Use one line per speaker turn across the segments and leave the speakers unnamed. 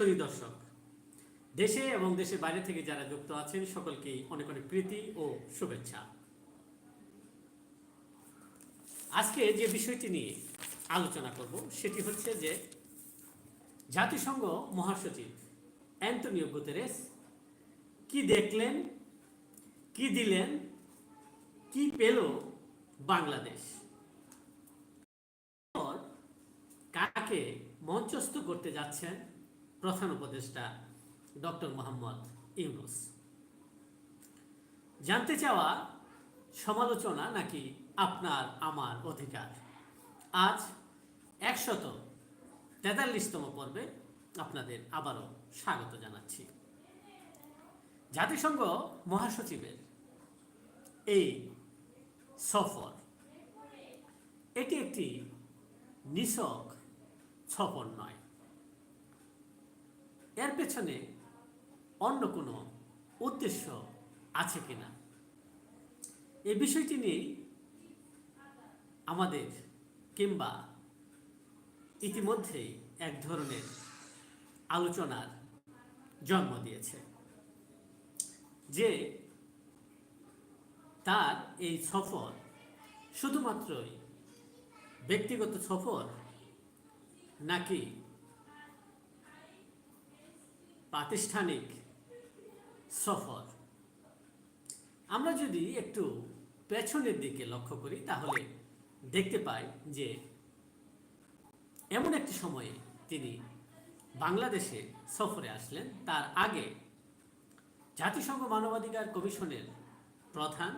প্রিয় দর্শক, দেশে এবং দেশের বাইরে থেকে যারা যুক্ত আছেন, সকলকেই অনেক অনেক প্রীতি ও শুভেচ্ছা। আজকে যে বিষয়টি নিয়ে আলোচনা করব, সেটি হচ্ছে যে জাতিসংঘ মহাসচিব অ্যান্টনিও গুতেরেস কি দেখলেন, কি দিলেন, কি পেল বাংলাদেশ? কাকে মঞ্চস্থ করতে যাচ্ছেন? প্রধান উপদেষ্টা ডক্টর মোহাম্মদ ইউনুস। জানতে চাওয়া সমালোচনা নাকি আপনার আমার অধিকার? আজ একশত তেতাল্লিশতম পর্বে আপনাদের আবারও স্বাগত জানাচ্ছি। জাতিসংঘ মহাসচিবের এই সফর, এটি একটি নিছক সফর নয়। এর পেছনে অন্য কোনো উদ্দেশ্য আছে কিনা? এই বিষয়টি নিয়ে আমাদের কিংবা ইতিমধ্যেই এক ধরনের আলোচনার জন্ম দিয়েছে, যে তার এই সফর শুধুমাত্রই ব্যক্তিগত সফর নাকি প্রাতিষ্ঠানিক সফর আমরা যদি একটু পেছনের দিকে লক্ষ্য করি, তাহলে দেখতে পাই যে এমন একটি সময়ে তিনি বাংলাদেশে সফরে আসলেন। তার আগে জাতিসংঘ মানবাধিকার কমিশনের প্রধান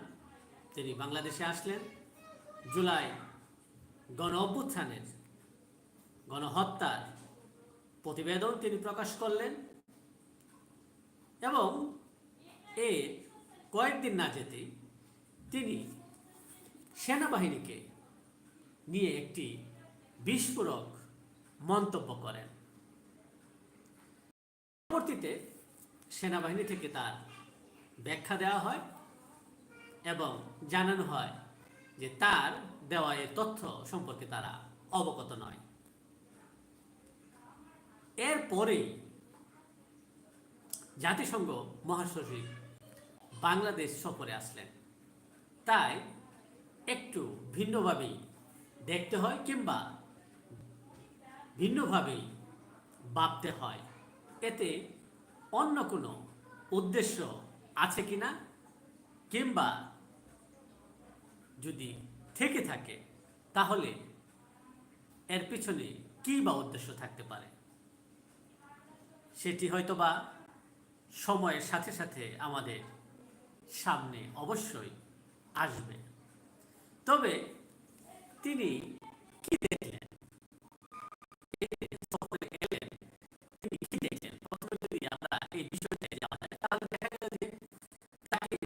তিনি বাংলাদেশে আসলেন। জুলাই গণ অভ্যুত্থানের গণহত্যার প্রতিবেদন তিনি প্রকাশ করলেন। এবং এর কয়েকদিন না যেতেই তিনি সেনাবাহিনীকে নিয়ে একটি বিস্ফোরক মন্তব্য করেন। পরবর্তীতে সেনাবাহিনী থেকে তার ব্যাখ্যা দেওয়া হয় এবং জানানো হয় যে তার দেওয়া এ তথ্য সম্পর্কে তারা অবগত নয়। এরপরেই জাতিসংঘ মহাসচিব বাংলাদেশ সফরে আসলেন। তাই একটু ভিন্নভাবেই দেখতে হয় কিংবা ভিন্নভাবেই ভাবতে হয়। এতে অন্য কোনো উদ্দেশ্য আছে কিনা কিংবা যদি থেকে থাকে, তাহলে এর পিছনে কী বা উদ্দেশ্য থাকতে পারে? সেটি হয়তোবা সময়ের সাথে সাথে আমাদের সামনে অবশ্যই আসবে। তবে তিনি কি দেখলেন? তিনি কি দেখলেন? প্রথমে যদি আমরা এই বিষয়টা যায় তাহলে দেখা গেল যে তাকে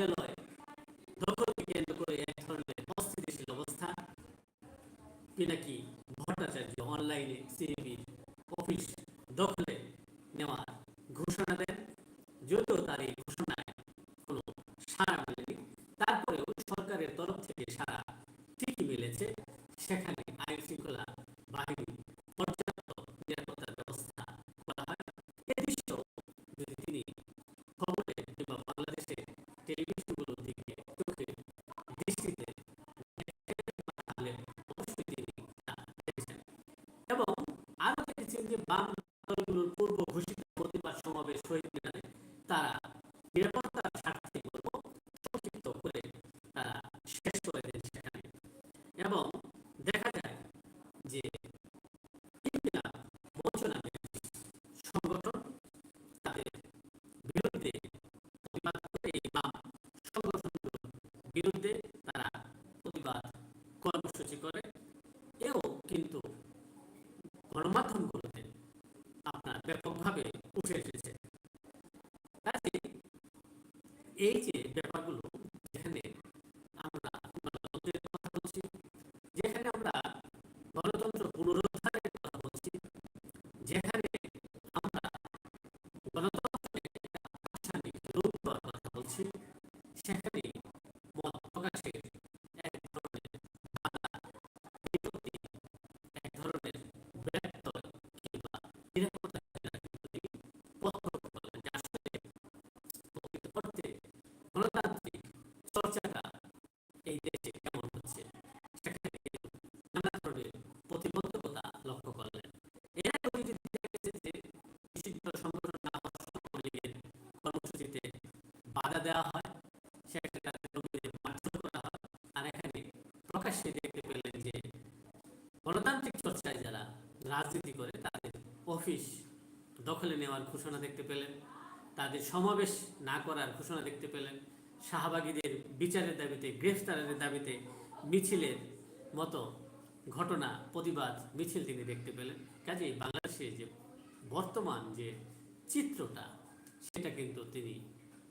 কার্যালয় দখলকে কেন্দ্র এক ধরনের অস্থিতিশীল অবস্থা। পিনাকি ভট্টাচার্য বিরুদ্ধে তারা প্রতিবাদ কর্মসূচি করে এও কিন্তু গণমাধ্যমগুলোতে আপনার ব্যাপকভাবে উঠে এসেছে। এই যে বাধা দেওয়া হয় সেখানে তাদের কর্মীদের মারধর করা হয়। আর এখানে প্রকাশ্যে দেখতে পেলেন যে গণতান্ত্রিক চর্চায় যারা রাজনীতি করে, তাদের অফিস দখলে নেওয়ার ঘোষণা দেখতে পেলেন, তাদের সমাবেশ না করার ঘোষণা দেখতে পেলেন, শাহবাগীদের বিচারের দাবিতে, গ্রেফতারের দাবিতে মিছিলের মতো ঘটনা, প্রতিবাদ, মিছিল তিনি দেখতে পেলেন। কাজেই বাংলাদেশে যে বর্তমান যে চিত্রটা, সেটা কিন্তু তিনি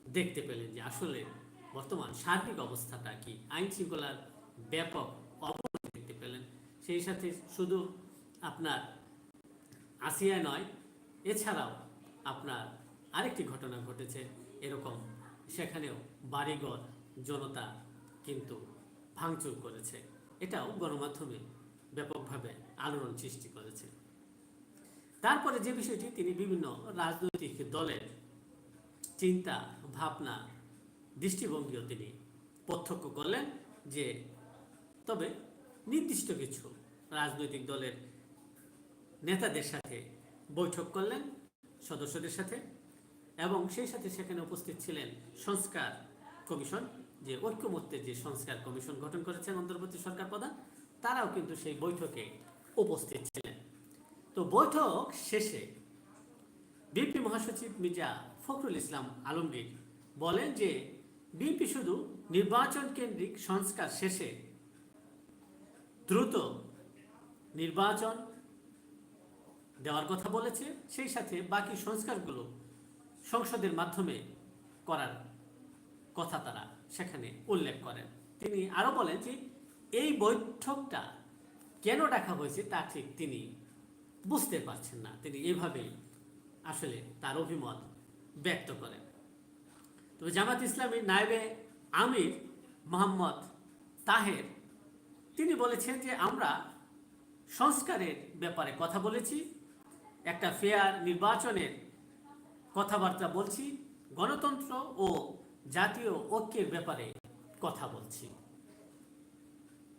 দেখতে পেলেন যে আসলে বর্তমান সার্বিক অবস্থাটা কি? আইন শৃঙ্খলার ব্যাপক অবনতি দেখতে পেলেন। সেই সাথে শুধু আপনার আসিয়ায় নয়, এছাড়াও আপনার আরেকটি ঘটনা ঘটেছে এরকম। সেখানেও বাড়িঘর জনতা কিন্তু ভাঙচুর করেছে। এটাও গণমাধ্যমে ব্যাপকভাবে আলোড়ন সৃষ্টি করেছে। তারপরে যে বিষয়টি, তিনি বিভিন্ন রাজনৈতিক দলের চিন্তা, ভাবনা, দৃষ্টিভঙ্গিও তিনি প্রত্যক্ষ করলেন যে, তবে নির্দিষ্ট কিছু রাজনৈতিক দলের নেতাদের সাথে বৈঠক করলেন সদস্যদের সাথে এবং সেই সাথে সেখানে উপস্থিত ছিলেন সংস্কার কমিশন, যে ঐক্যমত্যের যে সংস্কার কমিশন গঠন করেছেন অন্তর্বর্তী সরকার প্রধান, তারাও কিন্তু সেই বৈঠকে উপস্থিত ছিলেন। তো বৈঠক শেষে বিপি মহাসচিব মির্জা ফখরুল ইসলাম আলমগীর বলেন যে, বিএনপি শুধু নির্বাচন কেন্দ্রিক সংস্কার শেষে দ্রুত নির্বাচন দেওয়ার কথা বলেছে, সেই সাথে বাকি সংস্কারগুলো সংসদের মাধ্যমে করার কথা তারা সেখানে উল্লেখ করেন। তিনি আরও বলেন যে, এই বৈঠকটা কেন ডাকা হয়েছে তা ঠিক তিনি বুঝতে পারছেন না। তিনি এভাবেই আসলে তার অভিমত ব্যক্ত করেন। তবে জামাত ইসলামীর নায়েবে আমির মোহাম্মদ তাহের, তিনি বলেছেন যে আমরা সংস্কারের ব্যাপারে কথা বলেছি, একটা ফেয়ার নির্বাচনের কথাবার্তা বলছি, গণতন্ত্র ও জাতীয় ঐক্যের ব্যাপারে কথা বলছি।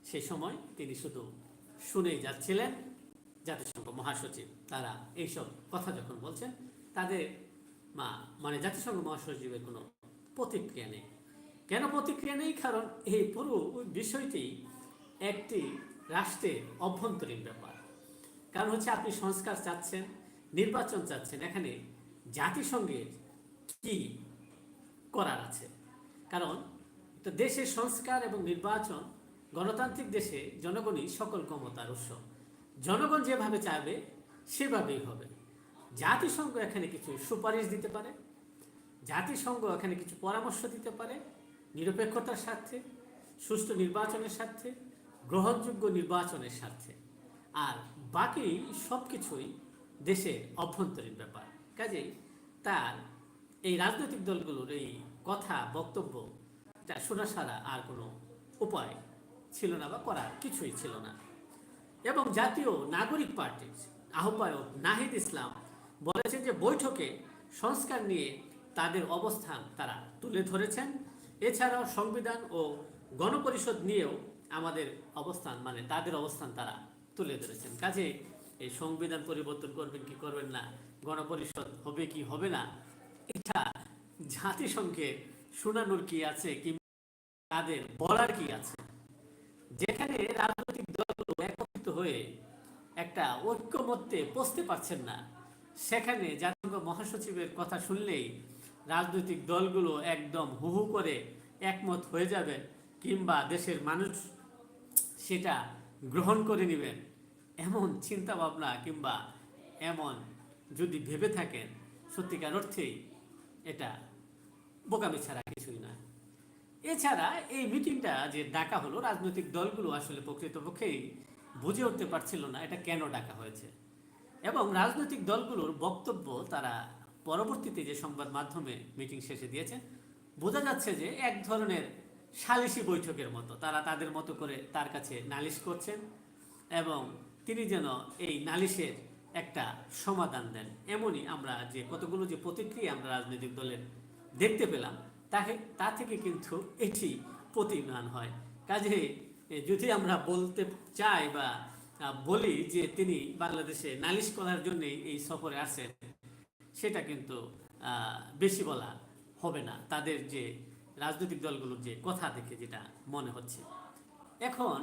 সে সময় তিনি শুধু শুনেই যাচ্ছিলেন। জাতিসংঘ মহাসচিব তারা এইসব কথা যখন বলছেন, তাদের মা মানে জাতিসংঘ মহাসচিবের কোনো প্রতিক্রিয়া নেই। কেন প্রতিক্রিয়া নেই? কারণ এই পুরো বিষয়টি একটি রাষ্ট্রের অভ্যন্তরীণ ব্যাপার। কারণ হচ্ছে আপনি সংস্কার চাচ্ছেন, নির্বাচন চাচ্ছেন, এখানে জাতিসংঘের কি করার আছে? কারণ তো দেশের সংস্কার এবং নির্বাচন গণতান্ত্রিক দেশে জনগণই সকল ক্ষমতার উৎস। জনগণ যেভাবে চাইবে, সেভাবেই হবে। জাতিসংঘ এখানে কিছু সুপারিশ দিতে পারে, জাতিসংঘ এখানে কিছু পরামর্শ দিতে পারে, নিরপেক্ষতার স্বার্থে, সুষ্ঠু নির্বাচনের স্বার্থে, গ্রহণযোগ্য নির্বাচনের স্বার্থে। আর বাকি সব কিছুই দেশের অভ্যন্তরীণ ব্যাপার। কাজেই তার এই রাজনৈতিক দলগুলোর এই কথা, বক্তব্য এটা শোনা ছাড়া আর কোনো উপায় ছিল না বা করার কিছুই ছিল না। এবং জাতীয় নাগরিক পার্টির আহ্বায়ক নাহিদ ইসলাম বলেছেন যে বৈঠকে সংস্কার নিয়ে তাদের অবস্থান তারা তুলে ধরেছেন। এছাড়াও সংবিধান ও গণপরিষদ নিয়েও আমাদের অবস্থান মানে তাদের অবস্থান তারা তুলে ধরেছেন। কাজে এই সংবিধান পরিবর্তন করবেন কি করবেন না, গণপরিষদ হবে কি হবে না, এটা জাতিসংঘে শোনানোর কি আছে কি তাদের বলার কি আছে? যেখানে রাজনৈতিক দলগুলো একত্রিত হয়ে একটা ঐক্যমত্যে পৌঁছতে পারছেন না সেখানে জাতিসংঘ মহাসচিবের কথা শুনলেই রাজনৈতিক দলগুলো একদম হু হু করে একমত হয়ে যাবে কিংবা দেশের মানুষ সেটা গ্রহণ করে নেবেন। এমন চিন্তা ভাবনা কিংবা এমন যদি ভেবে থাকেন, সত্যিকার অর্থেই এটা বোকামি ছাড়া কিছুই না। এছাড়া এই মিটিংটা যে ডাকা হলো, রাজনৈতিক দলগুলো আসলে প্রকৃতপক্ষেই বুঝে উঠতে পারছিল না এটা কেন ডাকা হয়েছে। এবং রাজনৈতিক দলগুলোর বক্তব্য তারা পরবর্তীতে যে সংবাদ মাধ্যমে মিটিং শেষে দিয়েছে, বোঝা যাচ্ছে যে এক ধরনের সালিসি বৈঠকের মতো তারা তাদের মতো করে তার কাছে নালিশ করছেন এবং তিনি যেন এই নালিশের একটা সমাধান দেন। এমনই আমরা যে কতগুলো যে প্রতিক্রিয়া আমরা রাজনৈতিক দলের দেখতে পেলাম তাকে তা থেকে কিন্তু এটি প্রতিমান হয়। কাজে যদি আমরা বলতে চাই বা বলি যে তিনি বাংলাদেশে নালিশ করার জন্যই এই সফরে আসেন সেটা কিন্তু বেশি বলা হবে না। তাদের যে রাজনৈতিক দলগুলোর যে কথা দেখে যেটা মনে হচ্ছে। এখন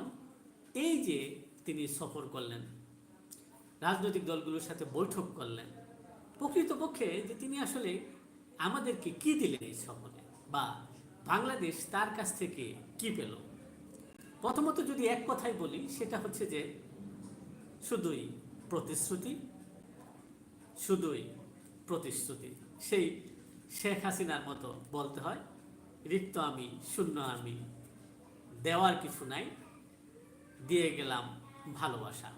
এই যে তিনি সফর করলেন, রাজনৈতিক দলগুলোর সাথে বৈঠক করলেন, প্রকৃতপক্ষে যে তিনি আসলে আমাদেরকে কি দিলেন এই সফরে বা বাংলাদেশ তার কাছ থেকে কি পেল? প্রথমত যদি এক কথাই বলি, সেটা হচ্ছে যে শুধুই প্রতিশ্রুতি শুধুই প্রতিশ্রুতি। সেই শেখ হাসিনার মতো বলতে হয়, রিক্ত আমি, শূন্য আমি, দেওয়ার কিছু নাই, দিয়ে গেলাম ভালোবাসা।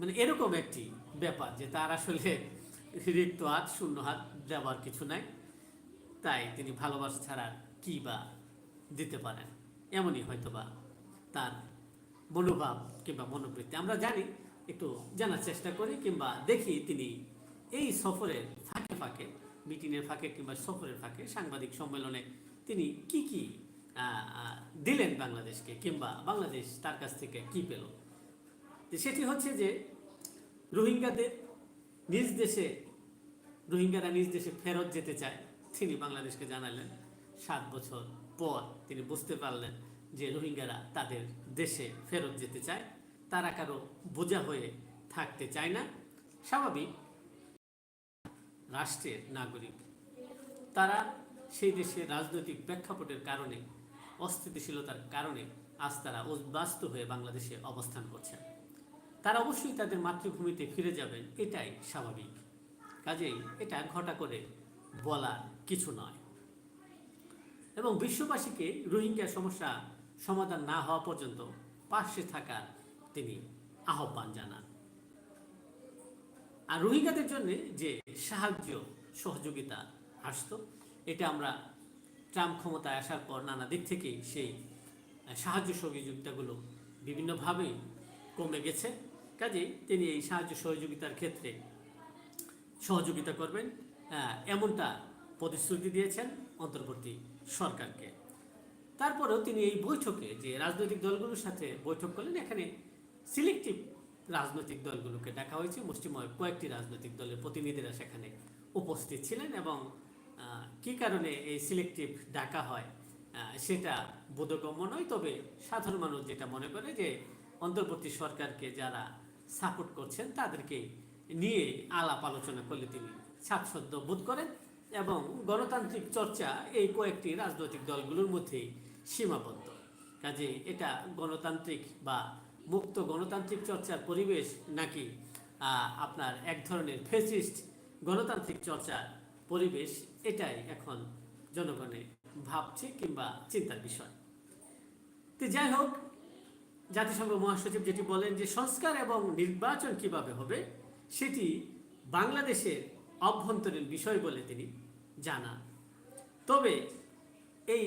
মানে এরকম একটি ব্যাপার যে তার আসলে রিক্ত হাত, শূন্য হাত, দেওয়ার কিছু নাই, তাই তিনি ভালোবাসা ছাড়া কি বা দিতে পারেন? এমনই হয়তোবা তার মনোভাব কিংবা মনোবৃত্তি। আমরা জানি, একটু জানার চেষ্টা করি কিংবা দেখি তিনি এই সফরের ফাঁকে ফাঁকে, মিটিংয়ের ফাঁকে কিংবা সফরের ফাঁকে সাংবাদিক সম্মেলনে তিনি কি কি দিলেন বাংলাদেশকে কিংবা বাংলাদেশ তার কাছ থেকে কি পেল? সেটি হচ্ছে যে রোহিঙ্গাদের নিজ দেশে, রোহিঙ্গারা নিজ দেশে ফেরত যেতে চায়, তিনি বাংলাদেশকে জানালেন। সাত বছর পর তিনি বুঝতে পারলেন যে রোহিঙ্গারা তাদের দেশে ফেরত যেতে চায়, তারা কারও বোঝা হয়ে থাকতে চায় না। স্বাভাবিক রাষ্ট্রের নাগরিক। তারা সেই দেশের রাজনৈতিক প্রেক্ষাপটের কারণে, অস্থিতিশীলতার কারণে আজ তারা উদ্বাস্ত হয়ে বাংলাদেশে অবস্থান করছেন। তারা অবশ্যই তাদের মাতৃভূমিতে ফিরে যাবেন, এটাই স্বাভাবিক। কাজেই এটা ঘটা করে বলার কিছু নয়। এবং বিশ্ববাসীকে রোহিঙ্গা সমস্যা সমাধান না হওয়া পর্যন্ত পাশে থাকার তিনি আহ্বান জানান। আর রোহিঙ্গাদের জন্য যে সাহায্য, সহযোগিতা আসতো, এটা আমরা ট্রাম্প ক্ষমতায় আসার পর নানা দিক থেকেই সেই সাহায্য সহযোগিতাগুলো বিভিন্নভাবেই কমে গেছে। কাজে তিনি এই সাহায্য সহযোগিতার ক্ষেত্রে সহযোগিতা করবেন এমনটা প্রতিশ্রুতি দিয়েছেন অন্তর্বর্তী সরকারকে। তারপরেও তিনি এই বৈঠকে যে রাজনৈতিক দলগুলোর সাথে বৈঠক করলেন, এখানে সিলেক্টিভ রাজনৈতিক দলগুলোকে ডাকা হয়েছে। মুষ্টিময় কয়েকটি রাজনৈতিক দলের প্রতিনিধিরা সেখানে উপস্থিত ছিলেন এবং কী কারণে এই সিলেক্টিভ ডাকা হয় সেটা বোধগম্য নয়। তবে সাধারণ মানুষ যেটা মনে করে যে অন্তর্বর্তী সরকারকে যারা সাপোর্ট করছেন, তাদেরকে নিয়ে আলাপ আলোচনা করলে তিনি স্বাচ্ছন্দ্য বোধ করেন এবং গণতান্ত্রিক চর্চা এই কয়েকটি রাজনৈতিক দলগুলোর মধ্যেই সীমাবদ্ধ। কাজে এটা গণতান্ত্রিক বা মুক্ত গণতান্ত্রিক চর্চার পরিবেশ নাকি আপনার এক ধরনের ফেসিস্ট গণতান্ত্রিক চর্চার পরিবেশ, এটাই এখন জনগণে ভাবছে কিংবা চিন্তার বিষয়। তো যাই হোক, জাতিসংঘ মহাসচিব যেটি বলেন যে সংস্কার এবং নির্বাচন কীভাবে হবে, সেটি বাংলাদেশের অভ্যন্তরীণ বিষয় বলে তিনি জানান। তবে এই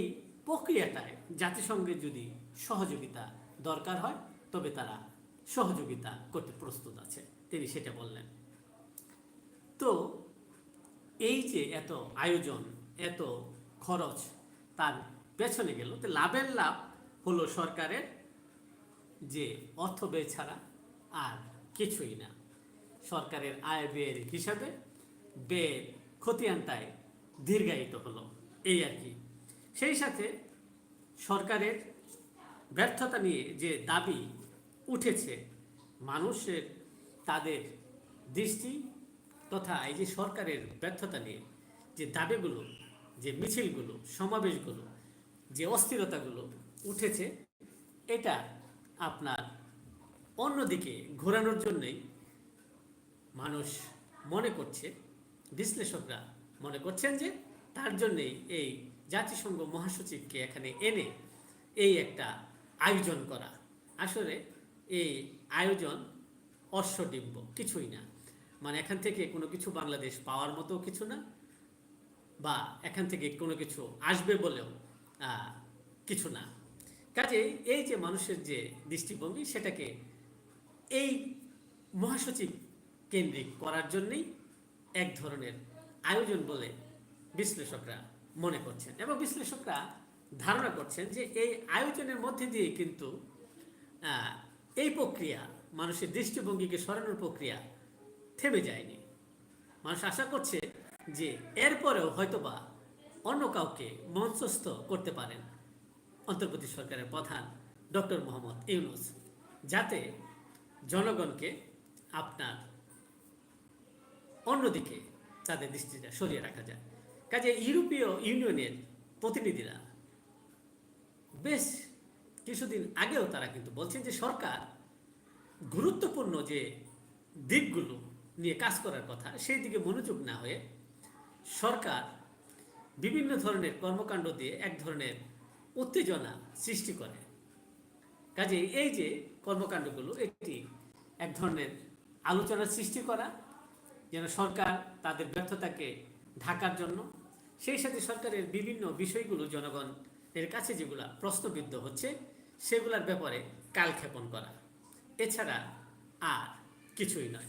প্রক্রিয়াটায় জাতিসংঘের যদি সহযোগিতা দরকার হয়, তবে তারা সহযোগিতা করতে প্রস্তুত আছে, তিনি সেটা বললেন। তো এই যে এত আয়োজন, এত খরচ তার পেছনে গেল, তো লাভের লাভ হলো সরকারের যে অর্থ ব্যয় ছাড়া আর কিছুই না। সরকারের আয় ব্যয়ের হিসাবে ব্যয়ের খতিয়ানটায় দীর্ঘায়িত হলো, এই আর কি। সেই সাথে সরকারের ব্যর্থতা নিয়ে যে দাবি উঠেছে, মানুষের তাদের দৃষ্টি তথা এই যে সরকারের ব্যর্থতা নিয়ে যে দাবিগুলো, যে মিছিলগুলো, সমাবেশগুলো, যে অস্থিরতাগুলো উঠেছে, এটা আপনার অন্যদিকে ঘোরানোর জন্যই মানুষ মনে করছে, বিশ্লেষকরা মনে করছেন যে তার জন্যেই এই জাতিসংঘ মহাসচিবকে এখানে এনে এই একটা আয়োজন করা। আসলে এই আয়োজন অশ্বডিম্ব, কিছুই না। মানে এখান থেকে কোনো কিছু বাংলাদেশ পাওয়ার মতো কিছু না, বা এখান থেকে কোনো কিছু আসবে বলেও কিছু না। কাজে এই যে মানুষের যে দৃষ্টিভঙ্গি, সেটাকে এই মহাসচিব কেন্দ্রিক করার জন্যই এক ধরনের আয়োজন বলে বিশ্লেষকরা মনে করছেন এবং বিশ্লেষকরা ধারণা করছেন যে এই আয়োজনের মধ্যে দিয়ে কিন্তু এই প্রক্রিয়া মানুষের দৃষ্টিভঙ্গিকে সরানোর প্রক্রিয়া থেমে যায়নি। মানুষ আশা করছে যে এরপরেও হয়তোবা অন্য কাউকে মঞ্চস্থ করতে পারেন অন্তর্বর্তী সরকারের প্রধান ডক্টর মোহাম্মদ ইউনুস, যাতে জনগণকে আপনার অন্যদিকে তাদের দৃষ্টিটা সরিয়ে রাখা যায়। কাজে ইউরোপীয় ইউনিয়নের প্রতিনিধিরা। বেশ কিছুদিন আগেও তারা কিন্তু বলছেন যে সরকার গুরুত্বপূর্ণ যে দিকগুলো নিয়ে কাজ করার কথা, সেই দিকে মনোযোগ না হয়ে সরকার বিভিন্ন ধরনের কর্মকাণ্ড দিয়ে এক ধরনের উত্তেজনা সৃষ্টি করে। কাজে এই যে কর্মকাণ্ডগুলো একটি এক ধরনের আলোচনার সৃষ্টি করা, যেন সরকার তাদের ব্যর্থতাকে ঢাকার জন্য সেই সাথে সরকারের বিভিন্ন বিষয়গুলো জনগণের কাছে যেগুলা প্রশ্নবিদ্ধ হচ্ছে, সেগুলোর ব্যাপারে কালক্ষেপণ করা। এছাড়া আর কিছুই নয়।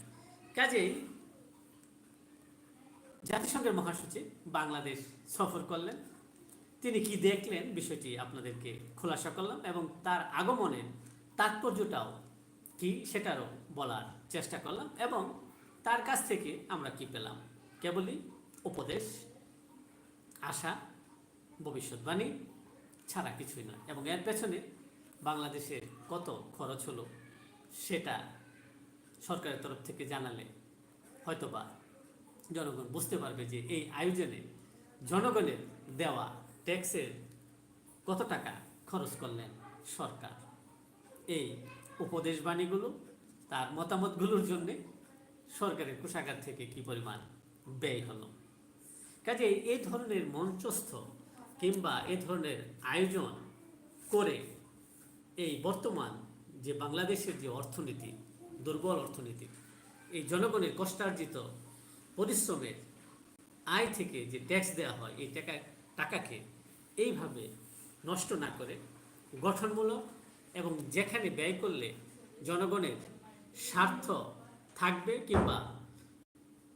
কাজেই জাতিসংঘের মহাসচিব বাংলাদেশ সফর করলেন। তিনি কি দেখলেন বিষয়টি আপনাদেরকে খোলাসা করলাম এবং তার আগমনের তাৎপর্যটাও কি সেটারও বলার চেষ্টা করলাম এবং তার কাছ থেকে আমরা কি পেলাম? কেবলই উপদেশ। আশা, ভবিষ্যৎবাণী ছাড়া কিছুই নয়। এবং এর পেছনে বাংলাদেশের কত খরচ হলো সেটা সরকারের তরফ থেকে জানালে হয়তোবা জনগণ বুঝতে পারবে যে এই আয়োজনে জনগণের দেওয়া ট্যাক্সের কত টাকা খরচ করলেন সরকার। এই উপদেশ বাণীগুলো তার মতামতগুলোর জন্যে সরকারের কোষাগার থেকে কি পরিমাণ ব্যয় হলো? কাজে এই ধরনের মঞ্চস্থ কিংবা এ ধরনের আয়োজন করে এই বর্তমান যে বাংলাদেশের যে অর্থনীতি, দুর্বল অর্থনীতি, এই জনগণের কষ্টার্জিত পরিশ্রমের আয় থেকে যে ট্যাক্স দেওয়া হয়, এই টাকা, টাকাকে এইভাবে নষ্ট না করে গঠনমূলক এবং যেখানে ব্যয় করলে জনগণের স্বার্থ থাকবে কিংবা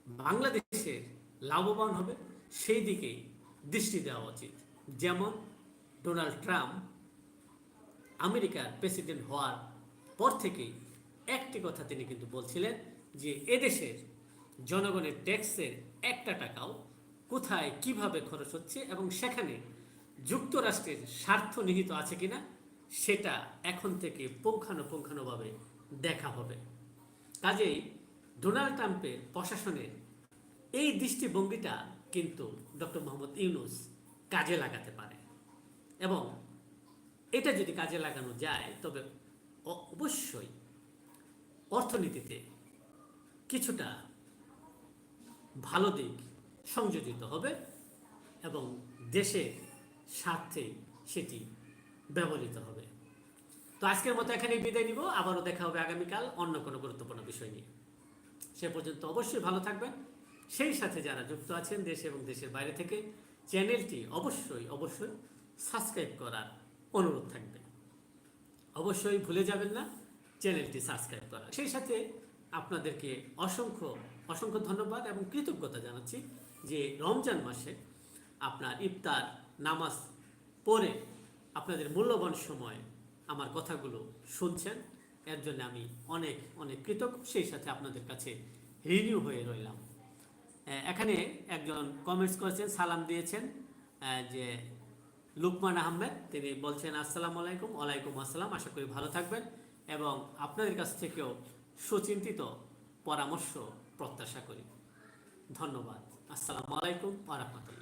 বাংলাদেশের লাভবান হবে সেই দিকেই দৃষ্টি দেওয়া উচিত। যেমন ডোনাল্ড ট্রাম্প আমেরিকার প্রেসিডেন্ট হওয়ার পর থেকেই একটি কথা তিনি কিন্তু বলছিলেন যে, এদেশের জনগণের ট্যাক্সের একটা টাকাও কোথায়, কীভাবে খরচ হচ্ছে এবং সেখানে যুক্তরাষ্ট্রের স্বার্থ নিহিত আছে কিনা, সেটা এখন থেকে পুঙ্খানুপুঙ্খানুভাবে দেখা হবে। কাজেই ডোনাল্ড ট্রাম্পের প্রশাসনের এই দৃষ্টিভঙ্গিটা কিন্তু ডক্টর মোহাম্মদ ইউনুস কাজে লাগাতে পারে। এবং এটা যদি কাজে লাগানো যায়, তবে অবশ্যই অর্থনীতিতে কিছুটা ভালো দিক সংযোজিত হবে এবং দেশের স্বার্থে সেটি ব্যবহৃত হবে। তো আজকের মতো এখানে বিদায় নিব। আবারও দেখা হবে আগামীকাল অন্য কোনো গুরুত্বপূর্ণ বিষয় নিয়ে। সে পর্যন্ত অবশ্যই ভালো থাকবেন। সেই সাথে যারা যুক্ত আছেন দেশ এবং দেশের বাইরে থেকে, চ্যানেলটি অবশ্যই অবশ্যই সাবস্ক্রাইব করার অনুরোধ থাকবে। অবশ্যই ভুলে যাবেন না চ্যানেলটি সাবস্ক্রাইব করা সেই সাথে আপনাদেরকে অসংখ্য অসংখ্য ধন্যবাদ এবং কৃতজ্ঞতা জানাচ্ছি যে রমজান মাসে আপনার ইফতার, নামাজ পড়ে আপনাদের মূল্যবান সময় আমার কথাগুলো শুনছেন। এর জন্য আমি অনেক অনেক কৃতজ্ঞ। সেই সাথে আপনাদের কাছে রিনিউ হয়ে রইলাম। এখানে একজন কমেন্টস করেছেন, সালাম দিয়েছেন যে লুকমান আহমেদ, তিনি বলছেন, আসসালামু আলাইকুম, ওয়ালাইকুম আসসালাম, আশা করি ভালো থাকবেন এবং আপনাদের কাছ থেকেও সুচিন্তিত পরামর্শ প্রত্যাশা করি। ধন্যবাদ। আসসালামু আলাইকুম রাহমাতুল্লাহ।